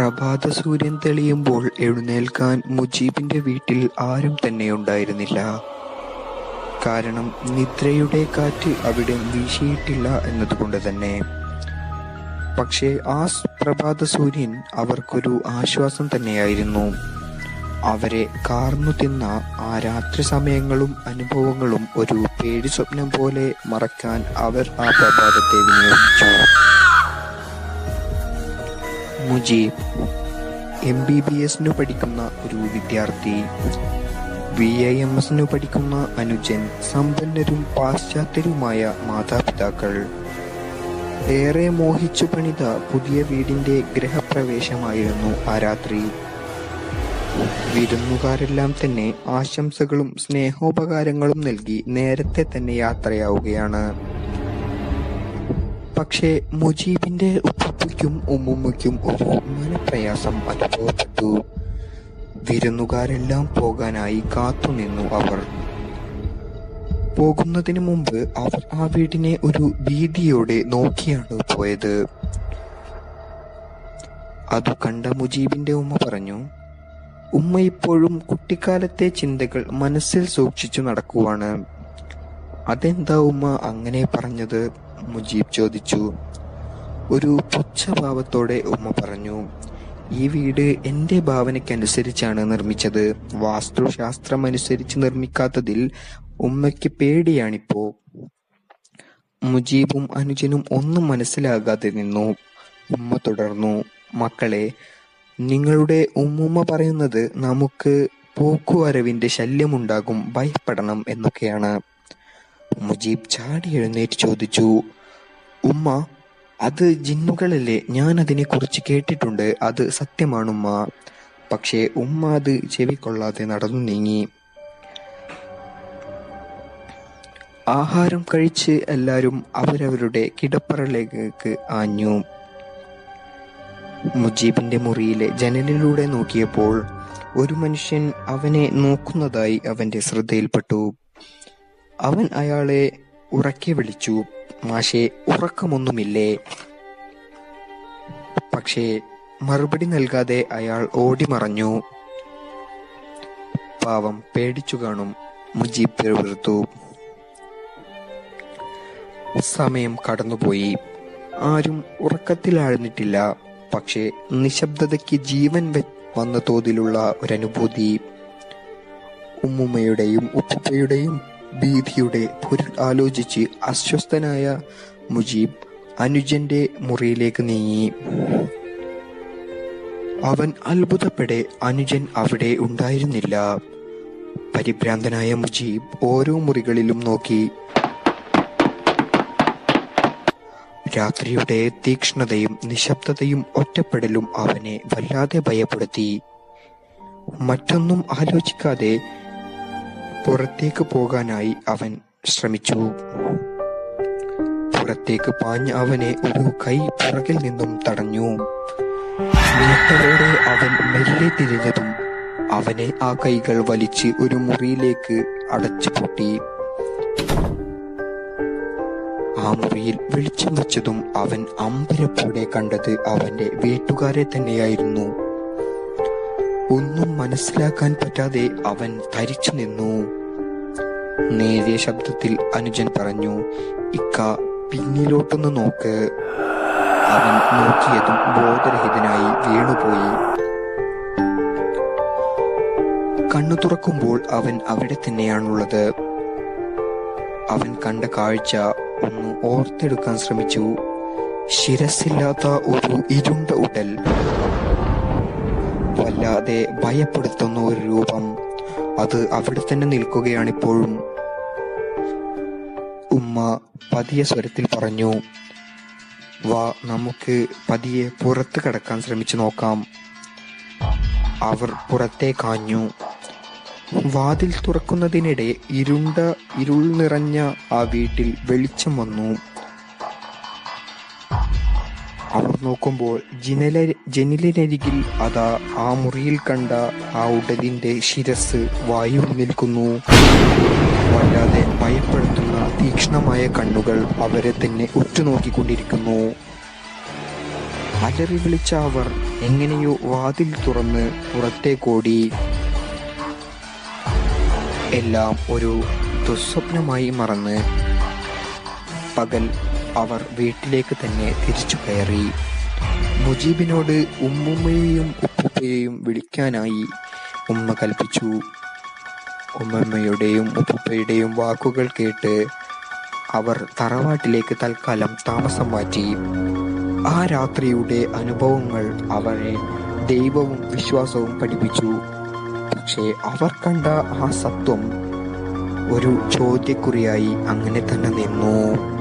പ്രഭാതസൂര്യൻ തെളിയുമ്പോൾ എഴുന്നേൽക്കാൻ മുജീബിന്റെ വീട്ടിൽ ആരും തന്നെ ഉണ്ടായിരുന്നില്ല കാരണം നിദ്രയുടെ കാറ്റ് അവിടെ വീശിയിട്ടില്ല എന്നതുകൊണ്ട് തന്നെ. പക്ഷേ ആ പ്രഭാത സൂര്യൻ അവർക്കൊരു ആശ്വാസം തന്നെയായിരുന്നു. അവരെ കാർന്നു തിന്ന ആ രാത്രി സമയങ്ങളും അനുഭവങ്ങളും ഒരു പേടി സ്വപ്നം പോലെ മറക്കാൻ അവർ ആ പ്രഭാതത്തെ വിനിയോഗിച്ചു. മുജീബ് എം. ബി. ബി. എസിനു പഠിക്കുന്ന ഒരു വിദ്യാർത്ഥി. V I M. എസിനു പഠിക്കുന്ന അനുജൻ. സമ്പന്നരും പാശ്ചാത്യരുമായ മാതാപിതാക്കൾ. ഏറെ മോഹിച്ചു പണിത പുതിയ വീടിന്റെ ഗ്രഹപ്രവേശമായിരുന്നു ആ രാത്രി. വിരുന്നുകാരെല്ലാം തന്നെ ആശംസകളും സ്നേഹോപകാരങ്ങളും നൽകി നേരത്തെ തന്നെ യാത്രയാവുകയാണ്. പക്ഷേ മുജീബിന്റെ ഉപ്പുപ്പയ്ക്കും ഉമ്മുമ്മയ്ക്കും ഒരു മനപ്രയാസം അനുഭവപ്പെട്ടു. വിരുന്നുകാരെല്ലാം പോകാനായി കാത്തുനിന്നു അവർ. പോകുന്നതിന് മുമ്പ് അവർ ആ വീടിനെ ഒരു ഭീതിയോടെ നോക്കിയാണ് പോയത്. അത് കണ്ട മുജീബിന്റെ ഉമ്മ പറഞ്ഞു. ഉമ്മ ഇപ്പോഴും കുട്ടിക്കാലത്തെ ചിന്തകൾ മനസ്സിൽ സൂക്ഷിച്ചു നടക്കുവാണ്. അതെന്താ ഉമ്മ അങ്ങനെ പറഞ്ഞത് മുജീബ് ചോദിച്ചു. ഒരു പുച്ഛഭാവത്തോടെ ഉമ്മ പറഞ്ഞു. ഈ വീട് എന്റെ ഭാവനയ്ക്കനുസരിച്ചാണ് നിർമ്മിച്ചത്. വാസ്തുശാസ്ത്രം അനുസരിച്ച് നിർമ്മിക്കാത്തതിൽ ഉമ്മയ്ക്ക് പേടിയാണിപ്പോ. മുജീബും അനുജനും ഒന്നും മനസ്സിലാകാതെ നിന്നു. ഉമ്മ തുടർന്നു. മക്കളെ നിങ്ങളുടെ ഉമ്മുമ്മ പറയുന്നത് നമുക്ക് പോക്കുവരവിന്റെ ശല്യമുണ്ടാകും ഭയപ്പെടണം എന്നൊക്കെയാണ്. മുജീബ് ചാടി എഴുന്നേറ്റ് ചോദിച്ചു. ഉമ്മ അത് ജിന്നുകളല്ലേ ഞാൻ അതിനെക്കുറിച്ച് കേട്ടിട്ടുണ്ട് അത് സത്യമാണുമ്മ. പക്ഷേ ഉമ്മ അത് ചെവിക്കൊള്ളാതെ നടന്നു നീങ്ങി. ആഹാരം കഴിച്ച് എല്ലാവരും അവരവരുടെ കിടപ്പറയിലേക്ക് ആഞ്ഞു. മുജീബിന്റെ മുറിയിലെ ജനലിലൂടെ നോക്കിയപ്പോൾ ഒരു മനുഷ്യൻ അവനെ നോക്കുന്നതായി അവന്റെ ശ്രദ്ധയിൽപ്പെട്ടു. അവൻ അയാളെ ഉറക്കെ വിളിച്ചു. മാഷേ ഉറക്കമൊന്നുമില്ലേ? പക്ഷേ മറുപടി നൽകാതെ അയാൾ ഓടിമറഞ്ഞു. പാവം പേടിച്ചു കാണും മുജീബ് പിറുപിറുത്തു. സമയം കടന്നുപോയി. ആരും ഉറക്കത്തിലാഴ്ന്നിട്ടില്ല. പക്ഷേ നിശബ്ദതയ്ക്ക് ജീവൻ വന്ന തോതിലുള്ള ഒരനുഭൂതി. ഉമ്മുമ്മയുടെയും ഉപ്പുപ്പയുടെയും ഭീതിയുടെ പൊരുൾ ആലോചിച്ച് അസ്വസ്ഥനായ മുജീബ് അനുജന്റെ മുറിയിലേക്ക് നീങ്ങി. അവൻ അത്ഭുതപ്പെടെ അനുജൻ അവിടെ ഉണ്ടായിരുന്നില്ല. പരിഭ്രാന്തനായ മുജീബ് ഓരോ മുറികളിലും നോക്കി. രാത്രിയുടെ തീക്ഷ്ണതയും നിശബ്ദതയും ഒറ്റപ്പെടലും അവനെ വല്ലാതെ ഭയപ്പെടുത്തി. മറ്റൊന്നും ആലോചിക്കാതെ പുറത്തേക്ക് പോകാനായി അവൻ ശ്രമിച്ചു. പുറത്തേക്ക് പാഞ്ഞ അവനെ ഒരു കൈ പുറകിൽ നിന്നും തടഞ്ഞു. അവൻ മെല്ലെ തിരിഞ്ഞതും അവനെ ആ കൈകൾ വലിച്ച് ഒരു മുറിയിലേക്ക് അടച്ചു അടച്ചുപൂട്ടി. ആ മുറിയിൽ വെളിച്ചം വെച്ചതും അവൻ അമ്പരപ്പോടെ കണ്ടത് അവന്റെ വീട്ടുകാരെ തന്നെയായിരുന്നു. ഒന്നും മനസ്സിലാക്കാൻ പറ്റാതെ അവൻ തരിച്ചു നിന്നു. നേരിയ ശബ്ദത്തിൽ അനുജൻ പറഞ്ഞു. ഇക്ക പിന്നിലോട്ടൊന്ന് നോക്ക്. അവൻ നോക്കിയതും ബോധരഹിതനായി വീണുപോയി. കണ്ണു തുറക്കുമ്പോൾ അവൻ അവിടെ തന്നെയാണുള്ളത്. അവൻ കണ്ട കാഴ്ച ഒന്ന് ഓർത്തെടുക്കാൻ ശ്രമിച്ചു. ശിരസില്ലാത്ത ഒരു ഇരുണ്ട ഉടൽ. വല്ലാതെ ഭയപ്പെടുത്തുന്ന ഒരു രൂപം. അത് അവിടെ തന്നെ നിൽക്കുകയാണിപ്പോഴും. ഉമ്മ പതിയെ സ്വരത്തിൽ പറഞ്ഞു. വാ നമുക്ക് പതിയെ പുറത്ത് കടക്കാൻ ശ്രമിച്ചു നോക്കാം. അവർ പുറത്തെ പുറത്തേക്കാഞ്ഞു. വാതിൽ തുറക്കുന്നതിനിടെ ഇരുണ്ട ഇരുൾ നിറഞ്ഞ ആ വീട്ടിൽ വെളിച്ചം വന്നു. അവർ നോക്കുമ്പോൾ ജനല ജനലിനരികിൽ അതാ ആ മുറിയിൽ കണ്ട ആ ഉടലിന്റെ ശിരസ് വായുവിൽ നിൽക്കുന്നു. വല്ലാതെ ഭയപ്പെടുത്തുന്ന തീക്ഷ്ണമായ കണ്ണുകൾ അവരെ തന്നെ ഉറ്റുനോക്കിക്കൊണ്ടിരിക്കുന്നു. അലറി വിളിച്ച അവർ എങ്ങനെയോ വാതിൽ തുറന്ന് പുറത്തേക്കോടി എല്ലാം ഒരു ദുസ്വപ്നമായി മറന്ന് പകൽ അവർ വീട്ടിലേക്ക് തന്നെ തിരിച്ചു കയറി. മുജീബിനോട് ഉമ്മുമ്മയെയും ഉപ്പുപ്പയെയും വിളിക്കാനായി ഉമ്മ കൽപ്പിച്ചു. ഉമ്മമ്മയുടെയും ഉപ്പുപ്പയുടെയും വാക്കുകൾ കേട്ട് അവർ തറവാട്ടിലേക്ക് തൽക്കാലം താമസം മാറ്റി. ആ രാത്രിയുടെ അനുഭവങ്ങൾ അവരെ ദൈവവും വിശ്വാസവും പഠിപ്പിച്ചു. പക്ഷേ അവർ കണ്ട ആ സത്വം ഒരു ചോദ്യക്കുറിയായി അങ്ങനെ തന്നെ നിന്നു.